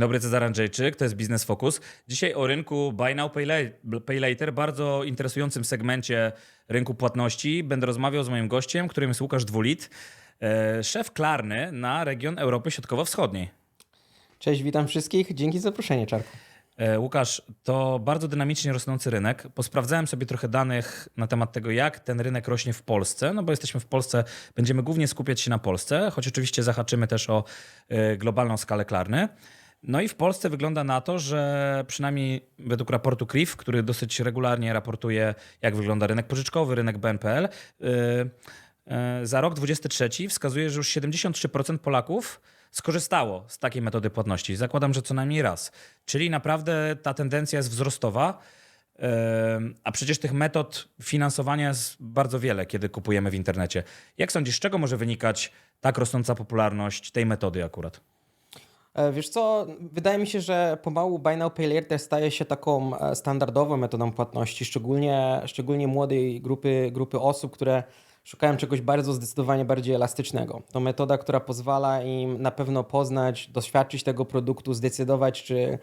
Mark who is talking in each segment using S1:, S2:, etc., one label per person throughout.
S1: Dzień dobry, Cezar Andrzejczyk, to jest Biznes Focus. Dzisiaj o rynku Buy Now, Pay La- Pay Later, bardzo interesującym segmencie rynku płatności. Będę rozmawiał z moim gościem, którym jest Łukasz Dwulit, e, szef Klarny na region Europy Środkowo-Wschodniej.
S2: Cześć, witam wszystkich. Dzięki za zaproszenie, Czarku.
S1: E, Łukasz, to bardzo dynamicznie rosnący rynek. Posprawdzałem sobie trochę danych na temat tego, jak ten rynek rośnie w Polsce, no bo jesteśmy w Polsce, będziemy głównie skupiać się na Polsce, choć oczywiście zahaczymy też o e, globalną skalę Klarny. No i w Polsce wygląda na to, że przynajmniej według raportu CRIF, który dosyć regularnie raportuje, jak wygląda rynek pożyczkowy, rynek BNPL, yy, yy, za rok 2023 wskazuje, że już 73% Polaków skorzystało z takiej metody płatności. Zakładam, że co najmniej raz. Czyli naprawdę ta tendencja jest wzrostowa. Yy, A przecież tych metod finansowania jest bardzo wiele, kiedy kupujemy w internecie. Jak sądzisz, z czego może wynikać tak rosnąca popularność tej metody akurat?
S2: E, Wiesz co, wydaje mi się, że pomału Buy Now Pay Later staje się taką e, standardową metodą płatności, szczególnie, szczególnie młodej grupy, grupy osób, które szukają czegoś bardzo zdecydowanie bardziej elastycznego. To metoda, która pozwala im na pewno poznać, doświadczyć tego produktu, zdecydować, czy,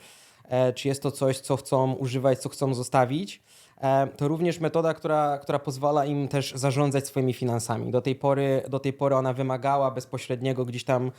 S2: e, czy jest to coś, co chcą używać, co chcą zostawić. E, To również metoda, która, która pozwala im też zarządzać swoimi finansami. Do tej pory, do tej pory ona wymagała bezpośredniego gdzieś tam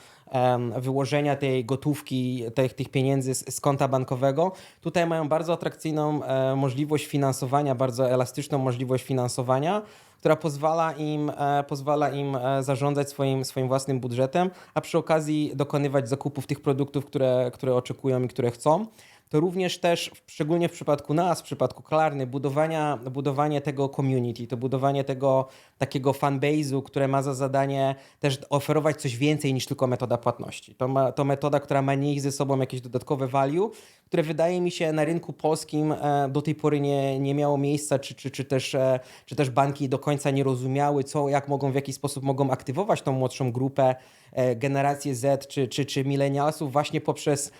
S2: wyłożenia tej gotówki, tych, tych pieniędzy z, z konta bankowego. Tutaj mają bardzo atrakcyjną e, możliwość finansowania, bardzo elastyczną możliwość finansowania, która pozwala im, e, pozwala im zarządzać swoim, swoim własnym budżetem, a przy okazji dokonywać zakupów tych produktów, które, które oczekują i które chcą to również też, szczególnie w przypadku nas, w przypadku Klarny, budowania, budowanie tego community, to budowanie tego takiego fanbase'u, które ma za zadanie też oferować coś więcej niż tylko metoda płatności. To, ma, to metoda, która ma nieść ze sobą jakieś dodatkowe value, które wydaje mi się na rynku polskim e, do tej pory nie, nie miało miejsca, czy, czy, czy, też, e, czy też banki do końca nie rozumiały, co, jak mogą, w jaki sposób mogą aktywować tą młodszą grupę, e, generację Z czy, czy, czy milenialsów właśnie poprzez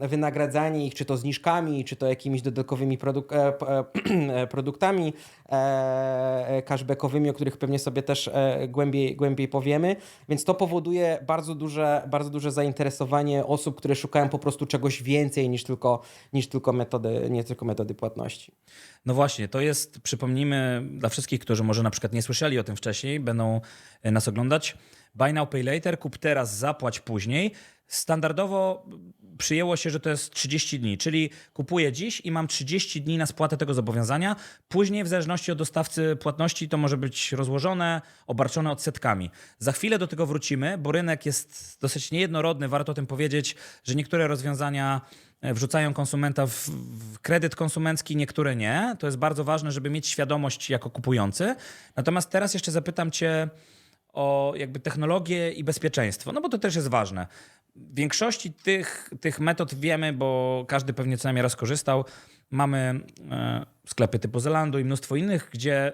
S2: wynagradzanie ich, czy to zniżkami, czy to jakimiś dodatkowymi produk e, p- e, produktami e, cashbackowymi, o których pewnie sobie też e, głębiej, głębiej powiemy. Więc to powoduje bardzo duże, bardzo duże zainteresowanie osób, które szukają po prostu czegoś więcej niż tylko, niż tylko, metody, nie tylko metody płatności.
S1: No właśnie, to jest, przypomnijmy dla wszystkich, którzy może na przykład nie słyszeli o tym wcześniej, będą e, nas oglądać. Buy now, pay later, kup teraz, zapłać później. Standardowo przyjęło się, że to jest 30 dni, czyli kupuję dziś i mam 30 dni na spłatę tego zobowiązania. Później, w zależności od dostawcy płatności, to może być rozłożone, obarczone odsetkami. Za chwilę do tego wrócimy, bo rynek jest dosyć niejednorodny. Warto o tym powiedzieć, że niektóre rozwiązania e, wrzucają konsumenta w, w kredyt konsumencki, niektóre nie. To jest bardzo ważne, żeby mieć świadomość jako kupujący. Natomiast teraz jeszcze zapytam Cię o jakby technologię i bezpieczeństwo, no bo to też jest ważne. W większości tych, tych metod wiemy, bo każdy pewnie co najmniej raz korzystał. Mamy e, sklepy typu Zalando i mnóstwo innych, gdzie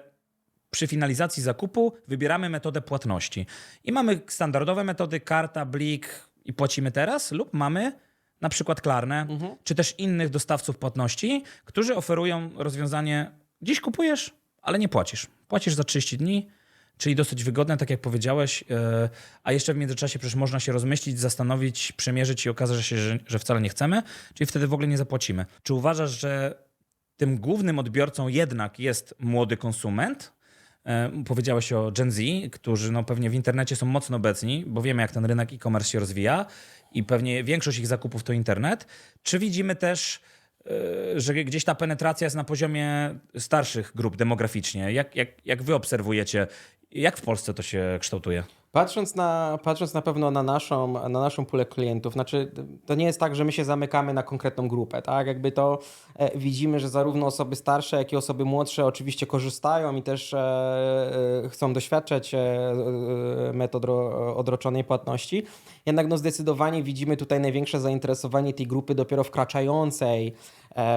S1: przy finalizacji zakupu wybieramy metodę płatności. I mamy standardowe metody, karta, blik i płacimy teraz, lub mamy na przykład Klarnę, czy też innych dostawców płatności, którzy oferują rozwiązanie, dziś kupujesz, ale nie płacisz. Płacisz za 30 dni, czyli dosyć wygodne, tak jak powiedziałeś, e, a jeszcze w międzyczasie przecież można się rozmyślić, zastanowić, przemierzyć i okaże się, że, że wcale nie chcemy, czyli wtedy w ogóle nie zapłacimy. Czy uważasz, że tym głównym odbiorcą jednak jest młody konsument? E, Powiedziałeś o Gen Z, którzy no pewnie w internecie są mocno obecni, bo wiemy, jak ten rynek e-commerce się rozwija i pewnie większość ich zakupów to internet. Czy widzimy też, e, że gdzieś ta penetracja jest na poziomie starszych grup demograficznie? Jak, jak, jak wy obserwujecie, jak w Polsce to się kształtuje?
S2: Patrząc na, patrząc na pewno na naszą, na naszą pulę klientów, znaczy to nie jest tak, że my się zamykamy na konkretną grupę, tak? Jakby to e, widzimy, że zarówno osoby starsze, jak i osoby młodsze oczywiście korzystają i też e, e, chcą doświadczać e, e, metod ro, odroczonej płatności. Jednak no zdecydowanie widzimy tutaj największe zainteresowanie tej grupy dopiero wkraczającej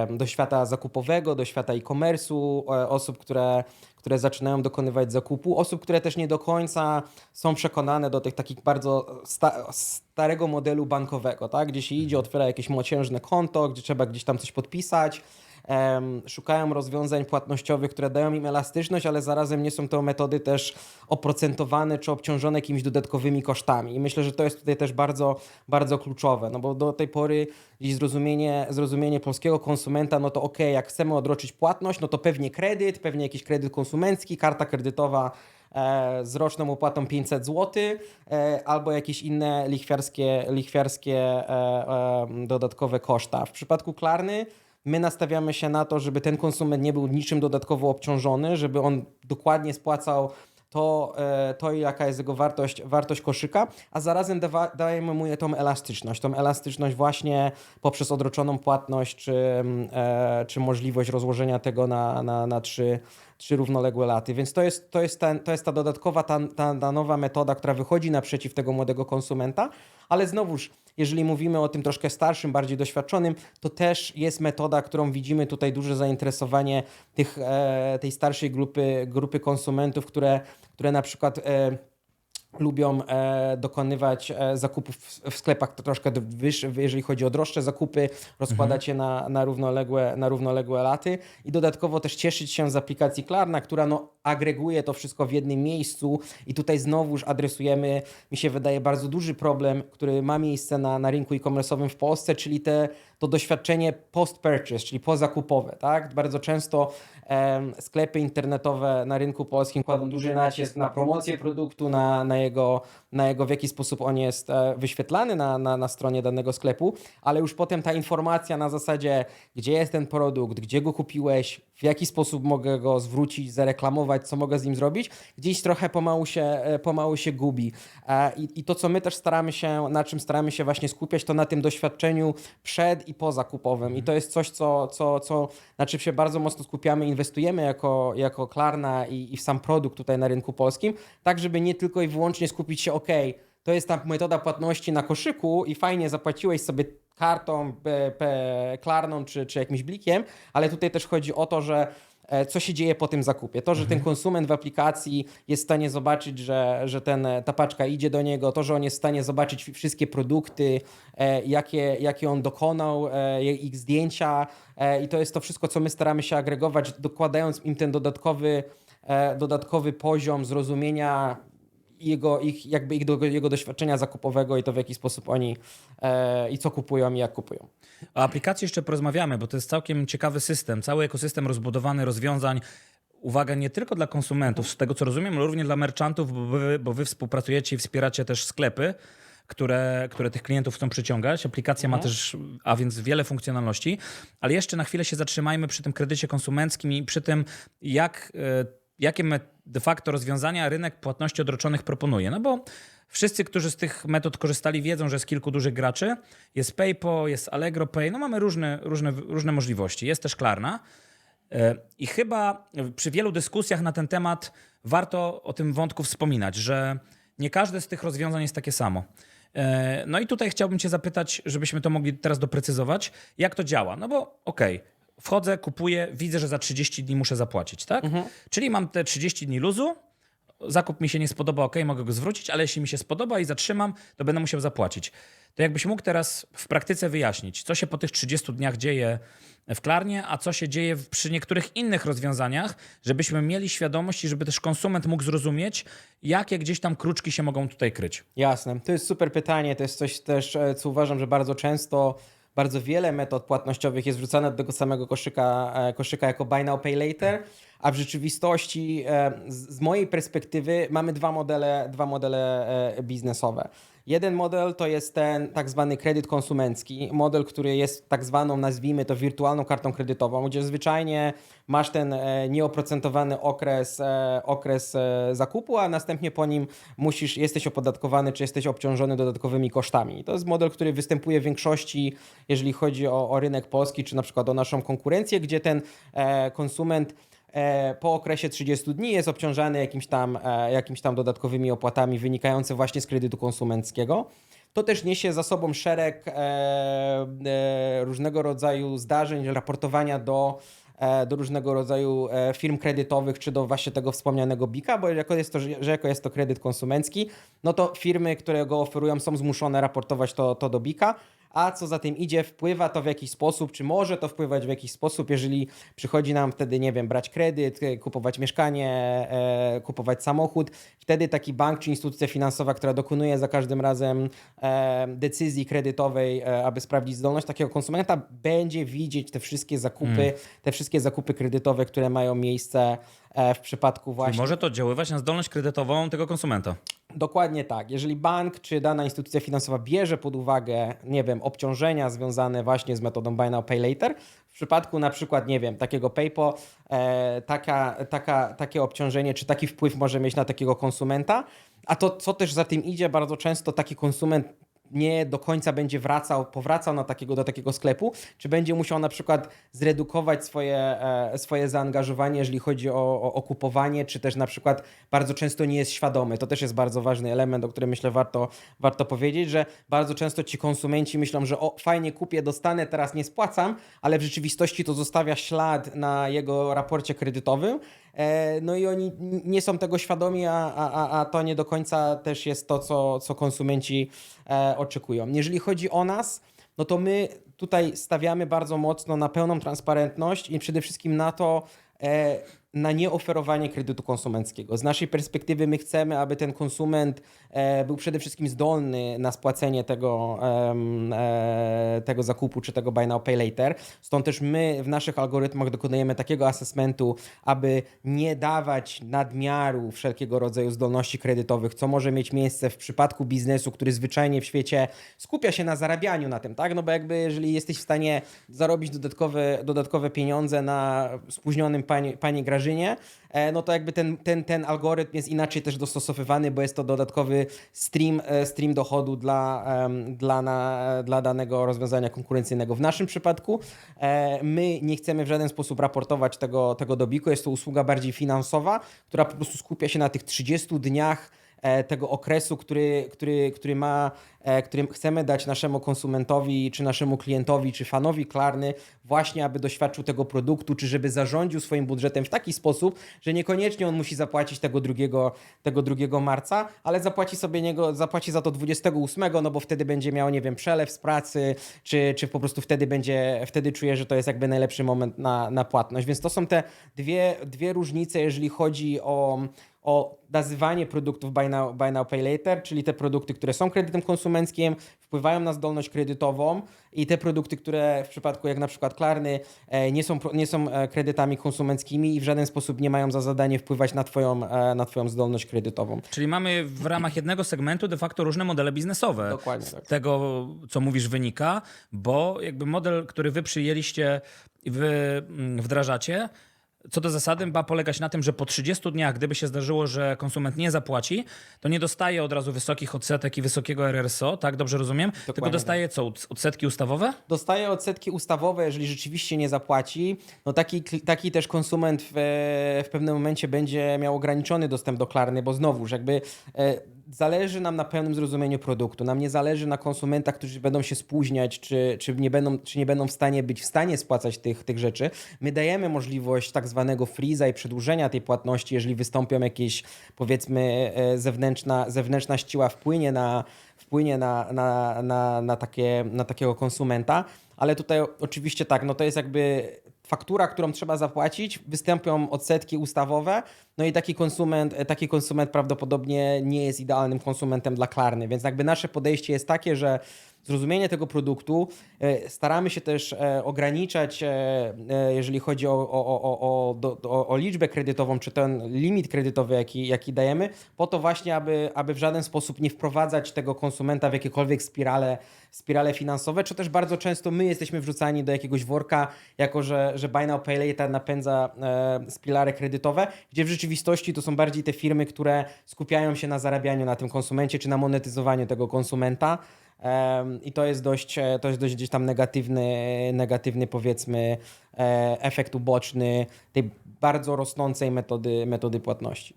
S2: do świata zakupowego, do świata e-commerce'u, e, osób, które, które zaczynają dokonywać zakupu, osób, które też nie do końca są przekonane do tych takich bardzo sta starego modelu bankowego, tak? gdzie się idzie, otwiera jakieś młociężne konto, gdzie trzeba gdzieś tam coś podpisać. Szukają rozwiązań płatnościowych, które dają im elastyczność, ale zarazem nie są to metody też oprocentowane czy obciążone jakimiś dodatkowymi kosztami. I myślę, że to jest tutaj też bardzo, bardzo kluczowe, no bo do tej pory gdzieś zrozumienie, zrozumienie polskiego konsumenta, no to ok, jak chcemy odroczyć płatność, no to pewnie kredyt, pewnie jakiś kredyt konsumencki, karta kredytowa e, z roczną opłatą 500 zł e, albo jakieś inne lichwiarskie, lichwiarskie e, dodatkowe koszta. W przypadku Klarny my nastawiamy się na to, żeby ten konsument nie był niczym dodatkowo obciążony, żeby on dokładnie spłacał to, e, to jaka jest jego wartość, wartość koszyka, a zarazem dawa, dajemy mu tą elastyczność. Tą elastyczność właśnie poprzez odroczoną płatność, czy, mm, e, czy możliwość rozłożenia tego na, na, na trzy, trzy równoległe laty. Więc to jest, to jest, ten, to jest ta dodatkowa, ta, ta, ta nowa metoda, która wychodzi naprzeciw tego młodego konsumenta, ale znowuż, jeżeli mówimy o tym troszkę starszym, bardziej doświadczonym, to też jest metoda, którą widzimy tutaj duże zainteresowanie tych, e, tej starszej grupy, grupy konsumentów, które, które na przykład e, lubią e, dokonywać e, zakupów w, w sklepach to troszkę wyższe, jeżeli chodzi o droższe zakupy, rozkładać je na, na, równoległe, na równoległe laty i dodatkowo też cieszyć się z aplikacji Klarna, która no, agreguje to wszystko w jednym miejscu i tutaj znowuż adresujemy, mi się wydaje, bardzo duży problem, który ma miejsce na, na rynku e-commerce'owym w Polsce, czyli te, to doświadczenie post-purchase, czyli pozakupowe. Tak? Bardzo często sklepy internetowe na rynku polskim kładą duży nacisk na promocję produktu, na, na, jego, na jego, w jaki sposób on jest e, wyświetlany na, na, na stronie danego sklepu, ale już potem ta informacja na zasadzie, gdzie jest ten produkt, gdzie go kupiłeś, w jaki sposób mogę go zwrócić, zareklamować, co mogę z nim zrobić, gdzieś trochę pomału się, e, pomału się gubi. E, I, I to, co my też staramy się, na czym staramy się właśnie skupiać, to na tym doświadczeniu przed i pozakupowym. I to jest coś, co, co, co na czym się bardzo mocno skupiamy, inwestujemy jako, jako Klarna i, i w sam produkt tutaj na rynku polskim, tak żeby nie tylko i wyłącznie skupić się, ok, to jest ta metoda płatności na koszyku i fajnie zapłaciłeś sobie kartą, p, p, klarną czy, czy jakimś blikiem, ale tutaj też chodzi o to, że e, co się dzieje po tym zakupie. To, że ten konsument w aplikacji jest w stanie zobaczyć, że, że ten, ta paczka idzie do niego, to, że on jest w stanie zobaczyć wszystkie produkty, e, jakie, jakie on dokonał, e, ich zdjęcia e, i to jest to wszystko, co my staramy się agregować, dokładając im ten dodatkowy, e, dodatkowy poziom zrozumienia jego, ich, jakby ich do, jego doświadczenia zakupowego i to w jaki sposób oni e, i co kupują i jak kupują.
S1: O aplikacji jeszcze porozmawiamy, bo to jest całkiem ciekawy system. Cały ekosystem rozbudowany rozwiązań. Uwaga, nie tylko dla konsumentów, z tego co rozumiem, ale również dla merchantów, bo wy, bo wy współpracujecie i wspieracie też sklepy, które, które tych klientów chcą przyciągać. Aplikacja ma też, a więc wiele funkcjonalności, ale jeszcze na chwilę się zatrzymajmy przy tym kredycie konsumenckim i przy tym, jak, e, jakie de facto rozwiązania rynek płatności odroczonych proponuje. No bo wszyscy, którzy z tych metod korzystali, wiedzą, że jest kilku dużych graczy. Jest PayPal, jest Allegro Pay, no mamy różne, różne, różne możliwości. Jest też Klarna. E, I chyba przy wielu dyskusjach na ten temat warto o tym wątku wspominać, że nie każde z tych rozwiązań jest takie samo. E, No i tutaj chciałbym Cię zapytać, żebyśmy to mogli teraz doprecyzować, jak to działa. No bo okej, wchodzę, kupuję, widzę, że za 30 dni muszę zapłacić, tak? Czyli mam te 30 dni luzu, zakup mi się nie spodoba, ok, mogę go zwrócić, ale jeśli mi się spodoba i zatrzymam, to będę musiał zapłacić. To jakbyś mógł teraz w praktyce wyjaśnić, co się po tych 30 dniach dzieje w Klarnie, a co się dzieje przy niektórych innych rozwiązaniach, żebyśmy mieli świadomość i żeby też konsument mógł zrozumieć, jakie gdzieś tam kruczki się mogą tutaj kryć.
S2: Jasne, to jest super pytanie, to jest coś też, e, co uważam, że bardzo często bardzo wiele metod płatnościowych jest wrzucane do tego samego koszyka, e, koszyka jako buy now, pay later, a w rzeczywistości e, z mojej perspektywy mamy dwa modele, dwa modele e, biznesowe. Jeden model to jest ten tak zwany kredyt konsumencki, model, który jest tak zwaną, nazwijmy to, wirtualną kartą kredytową, gdzie zwyczajnie masz ten e, nieoprocentowany okres, e, okres e, zakupu, a następnie po nim musisz, jesteś opodatkowany, czy jesteś obciążony dodatkowymi kosztami. To jest model, który występuje w większości, jeżeli chodzi o, o rynek polski, czy na przykład o naszą konkurencję, gdzie ten konsument po okresie 30 dni jest obciążany jakimś tam, e, jakimś tam dodatkowymi opłatami wynikającymi właśnie z kredytu konsumenckiego. To też niesie za sobą szereg e, e, różnego rodzaju zdarzeń, raportowania do, e, do różnego rodzaju e, firm kredytowych, czy do właśnie tego wspomnianego BIKA, bo jako jest to, że jako jest to kredyt konsumencki, no to firmy, które go oferują, są zmuszone raportować to, to do BIKA, a co za tym idzie, wpływa to w jakiś sposób, czy może to wpływać w jakiś sposób, jeżeli przychodzi nam wtedy, nie wiem, brać kredyt, e, kupować mieszkanie, e, kupować samochód, wtedy taki bank czy instytucja finansowa, która dokonuje za każdym razem e, decyzji kredytowej, aby sprawdzić zdolność takiego konsumenta, będzie widzieć te wszystkie zakupy, te wszystkie zakupy kredytowe, które mają miejsce w przypadku
S1: Czyli
S2: właśnie
S1: może to oddziaływać na zdolność kredytową tego konsumenta.
S2: Dokładnie tak. Jeżeli bank czy dana instytucja finansowa bierze pod uwagę, nie wiem, obciążenia związane właśnie z metodą Buy Now Pay Later, w przypadku na przykład, nie wiem, takiego PayPal, e, taka, taka, takie obciążenie czy taki wpływ może mieć na takiego konsumenta, a to, co też za tym idzie, bardzo często taki konsument nie do końca będzie wracał, powracał na takiego, do takiego sklepu, czy będzie musiał na przykład zredukować swoje, e, swoje zaangażowanie, jeżeli chodzi o, o, o kupowanie, czy też na przykład bardzo często nie jest świadomy. To też jest bardzo ważny element, o którym myślę warto, warto powiedzieć, że bardzo często ci konsumenci myślą, że o, fajnie kupię, dostanę, teraz nie spłacam, ale w rzeczywistości to zostawia ślad na jego raporcie kredytowym, No i oni nie są tego świadomi, a, a, a- a to nie do końca też jest to, co, co konsumenci e, oczekują. Jeżeli chodzi o nas, no to my tutaj stawiamy bardzo mocno na pełną transparentność i przede wszystkim na to, e, na nieoferowanie kredytu konsumenckiego. Z naszej perspektywy my chcemy, aby ten konsument e, był przede wszystkim zdolny na spłacenie tego, e, tego zakupu czy tego buy now, pay later. Stąd też my w naszych algorytmach dokonujemy takiego assessmentu, aby nie dawać nadmiaru wszelkiego rodzaju zdolności kredytowych, co może mieć miejsce w przypadku biznesu, który zwyczajnie w świecie skupia się na zarabianiu na tym, tak? No bo jakby jeżeli jesteś w stanie zarobić dodatkowe, dodatkowe pieniądze na spóźnionym pani, pani Grażynie, e, no to jakby ten, ten, ten algorytm jest inaczej też dostosowywany, bo jest to dodatkowy stream, e, stream dochodu dla, dla, na, dla danego rozwiązania konkurencyjnego. W naszym przypadku e, my nie chcemy w żaden sposób raportować tego, tego dobiku, jest to usługa bardziej finansowa, która po prostu skupia się na tych 30 dniach tego okresu, który, który, który ma, e, którym chcemy dać naszemu konsumentowi, czy naszemu klientowi, czy fanowi Klarny, właśnie aby doświadczył tego produktu, czy żeby zarządził swoim budżetem w taki sposób, że niekoniecznie on musi zapłacić tego 2, tego 2 marca, ale zapłaci sobie niego, zapłaci za to 28, no bo wtedy będzie miał, nie wiem, przelew z pracy, czy, czy po prostu wtedy będzie, wtedy czuje, że to jest jakby najlepszy moment na, na płatność. Więc to są te dwie, dwie różnice, jeżeli chodzi o o nazywanie produktów buy now, buy now, pay later, czyli te produkty, które są kredytem konsumenckim, wpływają na zdolność kredytową i te produkty, które w przypadku jak na przykład Klarny e, nie są, nie są e, kredytami konsumenckimi i w żaden sposób nie mają za zadanie wpływać na twoją, e, na twoją zdolność kredytową.
S1: Czyli mamy w ramach jednego segmentu de facto różne modele biznesowe.
S2: Dokładnie
S1: Z
S2: tak.
S1: tego, co mówisz, wynika, bo jakby model, który wy przyjęliście i wy mm, wdrażacie, co do zasady ma polegać na tym, że po 30 dniach, gdyby się zdarzyło, że konsument nie zapłaci, to nie dostaje od razu wysokich odsetek i wysokiego RRSO, tak dobrze rozumiem? Tylko
S2: Dokładnie
S1: dostaje co, od- odsetki ustawowe?
S2: dostaje odsetki ustawowe, jeżeli rzeczywiście nie zapłaci, no taki, taki też konsument w, w pewnym momencie będzie miał ograniczony dostęp do Klarny, bo znowuż jakby e, zależy nam na pełnym zrozumieniu produktu. Nam nie zależy na konsumentach, którzy będą się spóźniać, czy, czy, nie, będą, czy nie będą w stanie być w stanie spłacać tych, tych rzeczy. My dajemy możliwość tak zwanego freeza i przedłużenia tej płatności, jeżeli wystąpią jakieś powiedzmy e, zewnętrzna, zewnętrzna siła wpłynie na, wpłynie na, na, na, na, takie, na takiego konsumenta, ale tutaj oczywiście tak, no to jest jakby faktura, którą trzeba zapłacić, występują odsetki ustawowe, no i taki konsument, taki konsument prawdopodobnie nie jest idealnym konsumentem dla Klarny, więc jakby nasze podejście jest takie, że zrozumienie tego produktu. e, Staramy się też e, ograniczać, e, jeżeli chodzi o, o, o, o, o, o, liczbę kredytową, czy ten limit kredytowy, jaki, jaki dajemy, po to właśnie, aby, aby w żaden sposób nie wprowadzać tego konsumenta w jakiekolwiek spirale, spirale finansowe, czy też bardzo często my jesteśmy wrzucani do jakiegoś worka, jako że, że Buy Now Pay Later napędza spirale kredytowe, gdzie w rzeczywistości to są bardziej te firmy, które skupiają się na zarabianiu na tym konsumencie, czy na monetyzowaniu tego konsumenta. I to jest dość, e, to jest dość gdzieś tam negatywny, negatywny powiedzmy e, efekt uboczny tej bardzo rosnącej metody, metody płatności.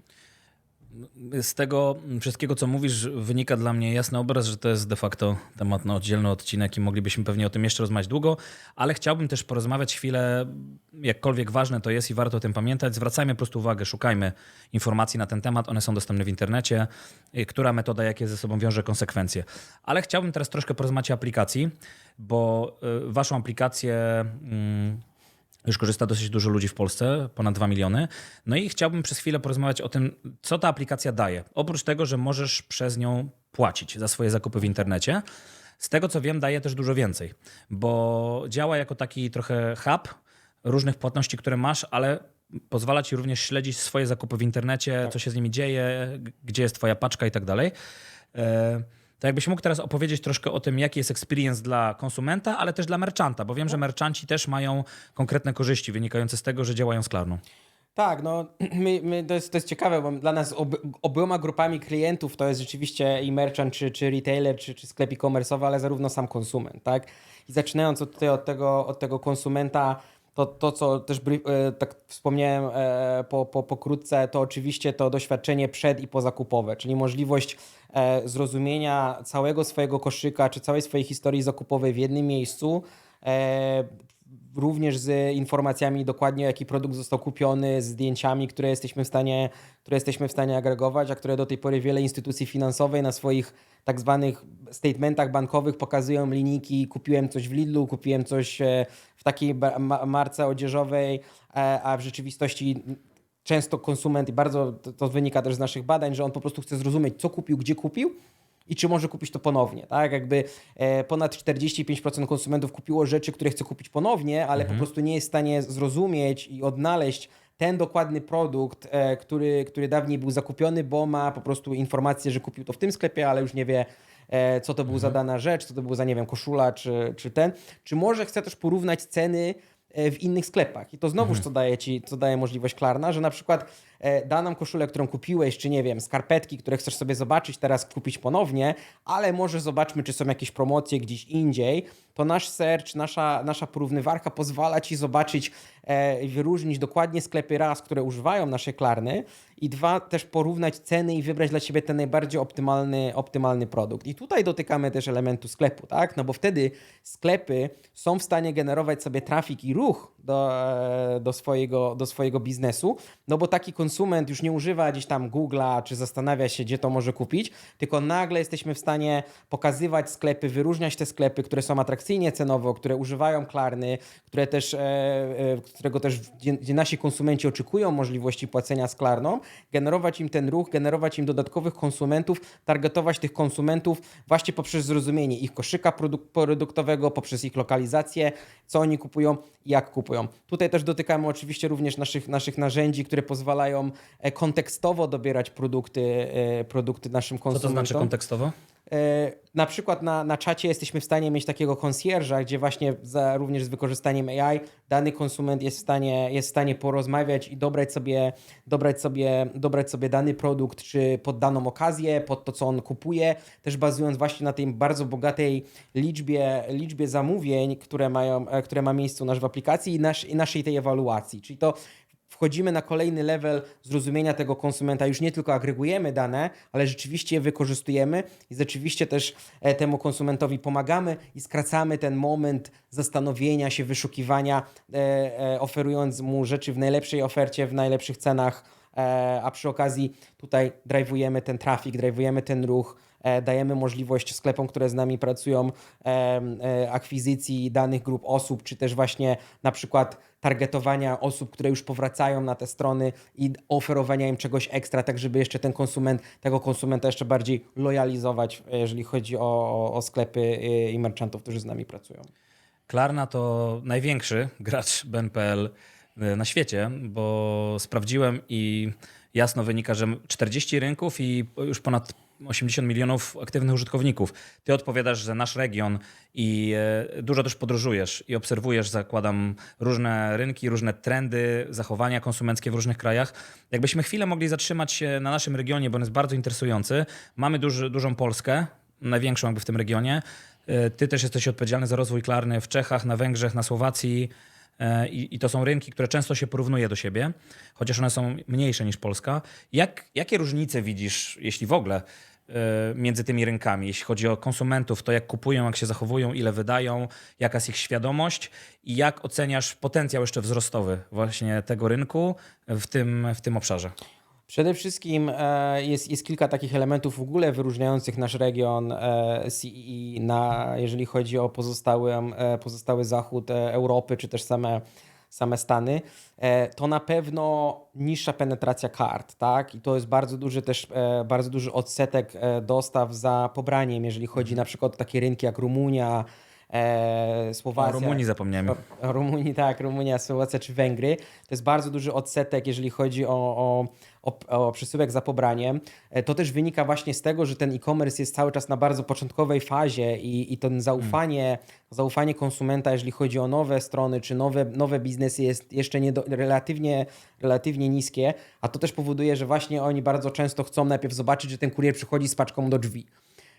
S1: Z tego wszystkiego, co mówisz, wynika dla mnie jasny obraz, że to jest de facto temat na oddzielny odcinek i moglibyśmy pewnie o tym jeszcze rozmawiać długo, ale chciałbym też porozmawiać chwilę, jakkolwiek ważne to jest i warto o tym pamiętać, zwracajmy po prostu uwagę, szukajmy informacji na ten temat, one są dostępne w internecie, y, która metoda, jakie ze sobą wiąże konsekwencje. Ale chciałbym teraz troszkę porozmawiać o aplikacji, bo y, waszą aplikację... mm, już korzysta dosyć dużo ludzi w Polsce, ponad 2 miliony. No i chciałbym przez chwilę porozmawiać o tym, co ta aplikacja daje. Oprócz tego, że możesz przez nią płacić za swoje zakupy w internecie, z tego co wiem, daje też dużo więcej, bo działa jako taki trochę hub różnych płatności, które masz, ale pozwala ci również śledzić swoje zakupy w internecie, co się z nimi dzieje, gdzie jest twoja paczka i tak dalej. To jakbyś mógł teraz opowiedzieć troszkę o tym, jaki jest experience dla konsumenta, ale też dla merchanta, bo wiem, że merchanci też mają konkretne korzyści wynikające z tego, że działają z Klarną.
S2: Tak, no my, my, to, jest, to jest ciekawe, bo dla nas ob, grupami klientów to jest rzeczywiście i merchant, czy, czy retailer, czy, czy sklep e-commerce'owy, ale zarówno sam konsument, tak? I zaczynając od, tutaj od, tego, od tego konsumenta, to, to co też e, tak wspomniałem e, po, po, pokrótce, to oczywiście to doświadczenie przed i pozakupowe, czyli możliwość e, zrozumienia całego swojego koszyka, czy całej swojej historii zakupowej w jednym miejscu, również z informacjami dokładnie, jaki produkt został kupiony, z zdjęciami, które jesteśmy w stanie, które jesteśmy w stanie agregować, a które do tej pory wiele instytucji finansowych na swoich tak zwanych statementach bankowych pokazują linijki, kupiłem coś w Lidlu, kupiłem coś e, w takiej marce odzieżowej, e, a w rzeczywistości często konsument, i bardzo to wynika też z naszych badań, że on po prostu chce zrozumieć, co kupił, gdzie kupił, i czy może kupić to ponownie, tak? Jakby e, ponad 45% konsumentów kupiło rzeczy, które chce kupić ponownie, ale po prostu nie jest w stanie zrozumieć i odnaleźć ten dokładny produkt, e, który, który dawniej był zakupiony, bo ma po prostu informację, że kupił to w tym sklepie, ale już nie wie, e, co to był za dana rzecz, co to był za, nie wiem, koszula czy, czy ten. Czy może chce też porównać ceny w innych sklepach. I to znowuż co daje ci, co daje możliwość Klarna, że na przykład e, daną koszulę, którą kupiłeś, czy nie wiem, skarpetki, które chcesz sobie zobaczyć, teraz kupić ponownie, ale może zobaczmy, czy są jakieś promocje gdzieś indziej, to nasz search, nasza, nasza porównywarka pozwala ci zobaczyć e, wyróżnić dokładnie sklepy raz, które używają naszej Klarny i dwa, też porównać ceny i wybrać dla siebie ten najbardziej optymalny, optymalny produkt. I tutaj dotykamy też elementu sklepu, tak? No bo wtedy sklepy są w stanie generować sobie trafik i ruch do, e, do, swojego, do swojego biznesu, no bo taki konsument już nie używa gdzieś tam Google'a, czy zastanawia się, gdzie to może kupić, tylko nagle jesteśmy w stanie pokazywać sklepy, wyróżniać te sklepy, które są atrakcyjnie cenowo, które używają Klarny, które też, e, e, którego też, gdzie, nasi konsumenci oczekują możliwości płacenia z Klarną, generować im ten ruch, generować im dodatkowych konsumentów, targetować tych konsumentów właśnie poprzez zrozumienie ich koszyka produk- produktowego, poprzez ich lokalizację, co oni kupują i jak kupują. Tutaj też dotykamy oczywiście również naszych, naszych narzędzi, które pozwalają e, kontekstowo dobierać produkty, produkty naszym
S1: Co
S2: konsumentom.
S1: to znaczy kontekstowo?
S2: E, Na przykład na, na czacie jesteśmy w stanie mieć takiego concierge'a, gdzie właśnie za, również z wykorzystaniem AI dany konsument jest w stanie, jest w stanie porozmawiać i dobrać sobie, dobrać, sobie, dobrać sobie dany produkt, czy pod daną okazję, pod to, co on kupuje, też bazując właśnie na tej bardzo bogatej liczbie, liczbie zamówień, które, mają, e, które ma miejsce u w aplikacji i, nasz, i naszej tej ewaluacji. Czyli to wchodzimy na kolejny level zrozumienia tego konsumenta. Już nie tylko agregujemy dane, ale rzeczywiście je wykorzystujemy i rzeczywiście też e, temu konsumentowi pomagamy i skracamy ten moment zastanowienia się, wyszukiwania, e, e, oferując mu rzeczy w najlepszej ofercie, w najlepszych cenach, a przy okazji tutaj drive'ujemy ten trafik, drive'ujemy ten ruch, dajemy możliwość sklepom, które z nami pracują, e, e, akwizycji danych grup osób, czy też właśnie na przykład targetowania osób, które już powracają na te strony i oferowania im czegoś ekstra, tak żeby jeszcze ten konsument, tego konsumenta jeszcze bardziej lojalizować, e, jeżeli chodzi o, o, sklepy e, i merchantów, którzy z nami pracują.
S1: Klarna to największy gracz BNPL na świecie, bo sprawdziłem i jasno wynika, że 40 rynków i już ponad 80 milionów aktywnych użytkowników. Ty odpowiadasz za nasz region i e, dużo też podróżujesz i obserwujesz, zakładam, różne rynki, różne trendy, zachowania konsumenckie w różnych krajach. Jakbyśmy chwilę mogli zatrzymać się na naszym regionie, bo on jest bardzo interesujący. Mamy duży, dużą Polskę, największą jakby w tym regionie. E, Ty też jesteś odpowiedzialny za rozwój Klarny w Czechach, na Węgrzech, na Słowacji. E, i, i to są rynki, które często się porównuje do siebie, chociaż one są mniejsze niż Polska. Jak, jakie różnice widzisz, jeśli w ogóle, e, między tymi rynkami, jeśli chodzi o konsumentów, to jak kupują, jak się zachowują, ile wydają, jaka jest ich świadomość i jak oceniasz potencjał jeszcze wzrostowy właśnie tego rynku w tym, w tym obszarze?
S2: Przede wszystkim e, jest, jest kilka takich elementów w ogóle wyróżniających nasz region e, CEE, na, jeżeli chodzi o pozostały, e, pozostały zachód e, Europy, czy też same, same Stany. E, to na pewno niższa penetracja kart, tak? I to jest bardzo duży też, e, bardzo duży odsetek e, dostaw za pobraniem, jeżeli chodzi na przykład o takie rynki jak Rumunia, e,
S1: O
S2: Słowacja.
S1: Rumunii zapomniałem.
S2: O, o Rumunii, tak, Rumunia, Słowacja czy Węgry. To jest bardzo duży odsetek, jeżeli chodzi o, o, o, o przesyłek za pobraniem. E, To też wynika właśnie z tego, że ten e-commerce jest cały czas na bardzo początkowej fazie i, i to zaufanie, zaufanie konsumenta, jeżeli chodzi o nowe strony czy nowe, nowe biznesy jest jeszcze nie do, relatywnie, relatywnie niskie, a to też powoduje, że właśnie oni bardzo często chcą najpierw zobaczyć, że ten kurier przychodzi z paczką do drzwi.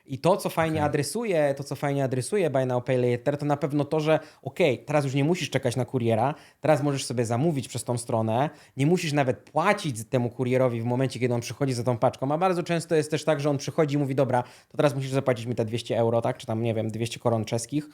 S2: I to, co fajnie adresuje, to, co fajnie adresuje Buy Now Pay Later, to na pewno to, że okej, teraz już nie musisz czekać na kuriera, teraz możesz sobie zamówić przez tą stronę, nie musisz nawet płacić temu kurierowi w momencie, kiedy on przychodzi za tą paczką, a bardzo często jest też tak, że on przychodzi i mówi, dobra, to teraz musisz zapłacić mi te 200 euro, tak, czy tam, nie wiem, 200 koron czeskich,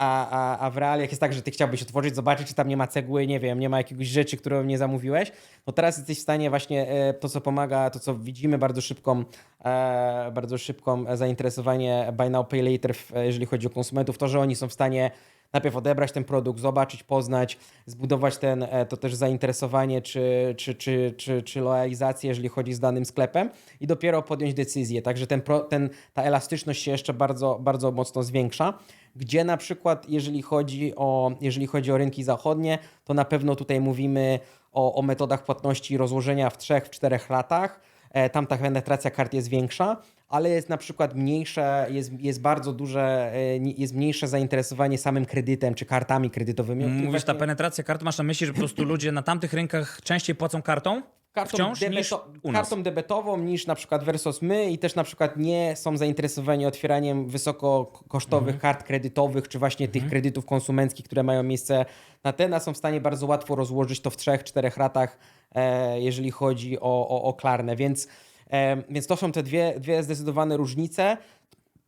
S2: a, a, a w realiach jest tak, że ty chciałbyś otworzyć, zobaczyć, czy tam nie ma cegły, nie wiem, nie ma jakiegoś rzeczy, którą nie zamówiłeś, no teraz jesteś w stanie właśnie e, to, co pomaga, to, co widzimy, bardzo szybką, e, bardzo szybką zainteresowanie Buy Now, Pay Later, e, jeżeli chodzi o konsumentów, to, że oni są w stanie najpierw odebrać ten produkt, zobaczyć, poznać, zbudować ten, e, to też zainteresowanie czy, czy, czy, czy, czy lojalizację, jeżeli chodzi z danym sklepem i dopiero podjąć decyzję. Także ten, ten, ta elastyczność się jeszcze bardzo, bardzo mocno zwiększa. Gdzie na przykład, jeżeli chodzi o, jeżeli chodzi o rynki zachodnie, to na pewno tutaj mówimy o, o metodach płatności rozłożenia w trzech, w czterech latach. E, Tam ta penetracja kart jest większa, ale jest na przykład mniejsze, jest, jest bardzo duże, e, jest mniejsze zainteresowanie samym kredytem czy kartami kredytowymi. których
S1: Mówisz, ta
S2: właśnie-
S1: penetracja kart, masz na myśli, że po prostu ludzie na tamtych rynkach częściej płacą kartą?
S2: kartą,
S1: wciąż niż
S2: debeto-
S1: nas.
S2: kartą debetową niż na przykład versus my i też na przykład nie są zainteresowani otwieraniem wysokokosztowych
S1: Mhm.
S2: kart kredytowych, czy właśnie tych kredytów konsumenckich, które mają miejsce na ten, a są w stanie bardzo łatwo rozłożyć to w trzech, czterech ratach, e, jeżeli chodzi o, o, o Klarnę, więc, więc to są te dwie, dwie zdecydowane różnice.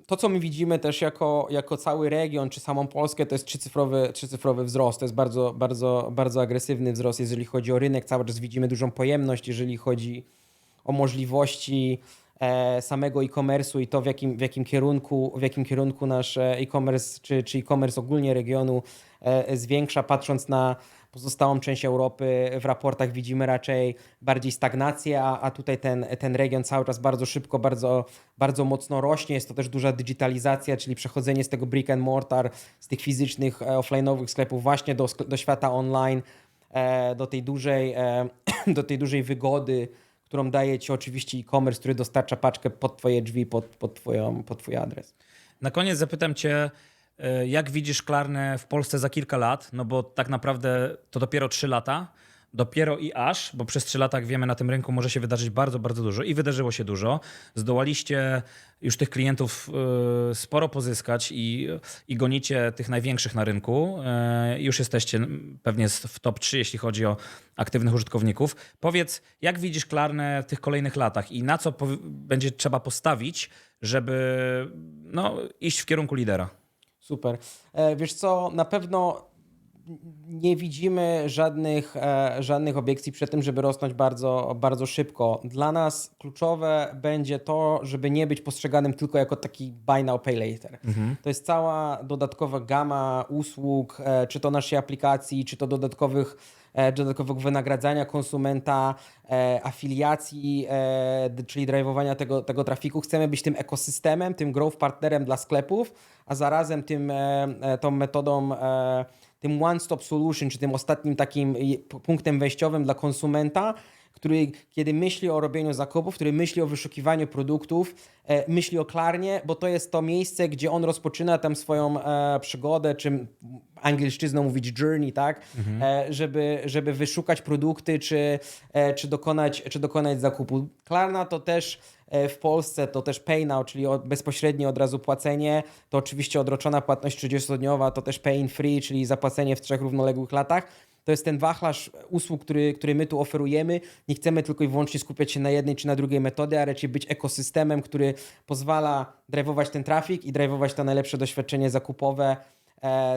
S2: To, co my widzimy też jako, jako cały region, czy samą Polskę, to jest trzycyfrowy, trzycyfrowy wzrost. To jest bardzo, bardzo, bardzo agresywny wzrost, jeżeli chodzi o rynek. Cały czas widzimy dużą pojemność, jeżeli chodzi o możliwości e, samego e-commerce'u i to, w jakim, w jakim kierunku, w jakim kierunku nasz e, e-commerce, czy, czy e-commerce ogólnie regionu e, zwiększa, patrząc na pozostałą część Europy. W raportach widzimy raczej bardziej stagnację, a, a tutaj ten, ten region cały czas bardzo szybko, bardzo, bardzo mocno rośnie. Jest to też duża digitalizacja, czyli przechodzenie z tego brick and mortar, z tych fizycznych, e, offline'owych sklepów właśnie do, do świata online, e, do tej dużej, e, do tej dużej wygody, którą daje ci oczywiście e-commerce, który dostarcza paczkę pod twoje drzwi, pod, pod, twoją, pod twój adres.
S1: Na koniec zapytam cię, jak widzisz Klarnę w Polsce za kilka lat? No bo tak naprawdę to dopiero trzy lata. Dopiero i aż, bo przez trzy lata, jak wiemy, na tym rynku może się wydarzyć bardzo, bardzo dużo i wydarzyło się dużo. Zdołaliście już tych klientów e, sporo pozyskać i, i gonicie tych największych na rynku. E, Już jesteście pewnie w top 3, jeśli chodzi o aktywnych użytkowników. Powiedz, jak widzisz Klarnę w tych kolejnych latach i na co będzie trzeba postawić, żeby no, iść w kierunku lidera?
S2: Super. E, wiesz co, na pewno nie widzimy żadnych, e, żadnych obiekcji przed tym, żeby rosnąć bardzo, bardzo szybko. Dla nas kluczowe będzie to, żeby nie być postrzeganym tylko jako taki buy now, pay later. To jest cała dodatkowa gama usług, e, czy to naszej aplikacji, czy to dodatkowych dodatkowego wynagradzania konsumenta, e, afiliacji, e, czyli drive'owania tego, tego trafiku. Chcemy być tym ekosystemem, tym growth partnerem dla sklepów, a zarazem tym, e, e, tą metodą, e, tym one-stop solution, czy tym ostatnim takim punktem wejściowym dla konsumenta, który kiedy myśli o robieniu zakupów, który myśli o wyszukiwaniu produktów, e, myśli o Klarnie, bo to jest to miejsce, gdzie on rozpoczyna tam swoją e, przygodę, czym angielszczyzną mówić journey, tak? E, żeby, żeby wyszukać produkty, czy, czy, dokonać, czy dokonać zakupu. Klarna to też w Polsce to też pay now, czyli bezpośrednie od razu płacenie, to oczywiście odroczona płatność 30-dniowa, to też pay in free, czyli zapłacenie w trzech równoległych latach. To jest ten wachlarz usług, który, który my tu oferujemy. Nie chcemy tylko i wyłącznie skupiać się na jednej czy na drugiej metody, a raczej być ekosystemem, który pozwala drive'ować ten trafik i drive'ować to najlepsze doświadczenie zakupowe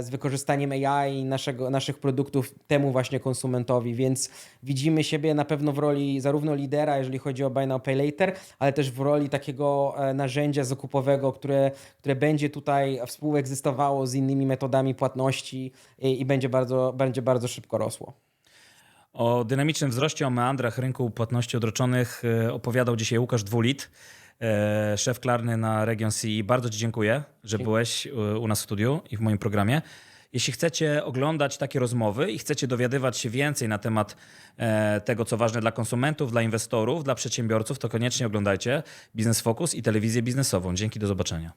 S2: z wykorzystaniem AI i naszego, naszych produktów temu właśnie konsumentowi, więc widzimy siebie na pewno w roli zarówno lidera, jeżeli chodzi o Buy Now Pay Later, ale też w roli takiego e, narzędzia zakupowego, które, które będzie tutaj współegzystowało z innymi metodami płatności i, i będzie, bardzo, będzie bardzo szybko rosło.
S1: O dynamicznym wzroście, o meandrach rynku płatności odroczonych e, opowiadał dzisiaj Łukasz Dwulit, e, szef Klarny na Region CI. Bardzo Ci dziękuję, że byłeś e, u nas w studiu i w moim programie. Jeśli chcecie oglądać takie rozmowy i chcecie dowiadywać się więcej na temat e, tego, co ważne dla konsumentów, dla inwestorów, dla przedsiębiorców, to koniecznie oglądajcie Biznes Focus i telewizję biznesową. Dzięki, do zobaczenia.